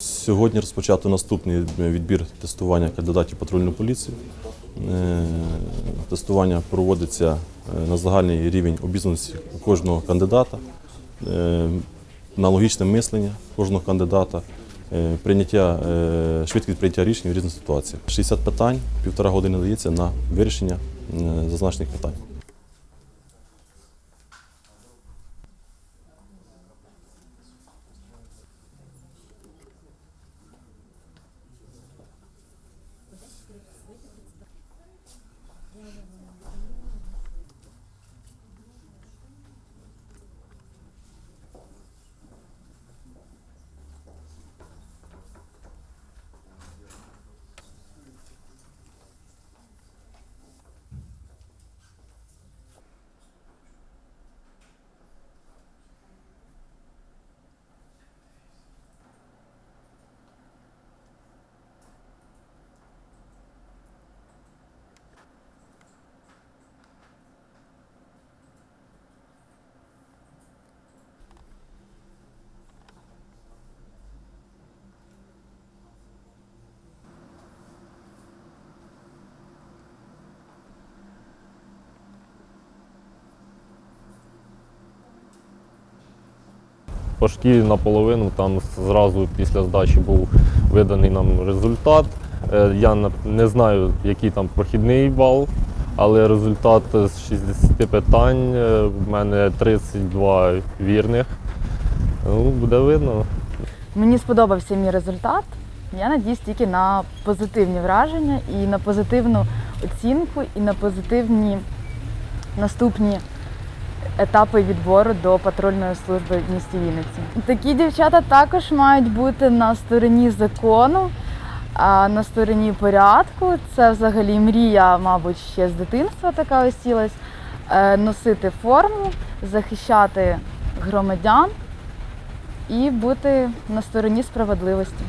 Сьогодні розпочато наступний відбір тестування кандидатів патрульної поліції. Е, Тестування проводиться е, на загальний рівень обізнаності кожного кандидата, е, на логічне мислення кожного кандидата, прийняття, швидкість прийняття рішень в різних ситуаціях. 60 питань, півтора години дається на вирішення зазначених питань. По шкілі наполовину, там зразу після здачі був виданий нам результат. Е, Я не знаю, який там прохідний бал, але результат з 60 питань е, в мене 32 вірних. Ну, буде видно. Мені сподобався мій результат. Я надіюсь тільки на позитивні враження і на позитивну оцінку, і на позитивні наступні етапи відбору до патрульної служби в місті Вінниці. Такі дівчата також мають бути на стороні закону, на стороні порядку. Це взагалі мрія, мабуть, ще з дитинства така осілась. Е, Носити форму, захищати громадян і бути на стороні справедливості.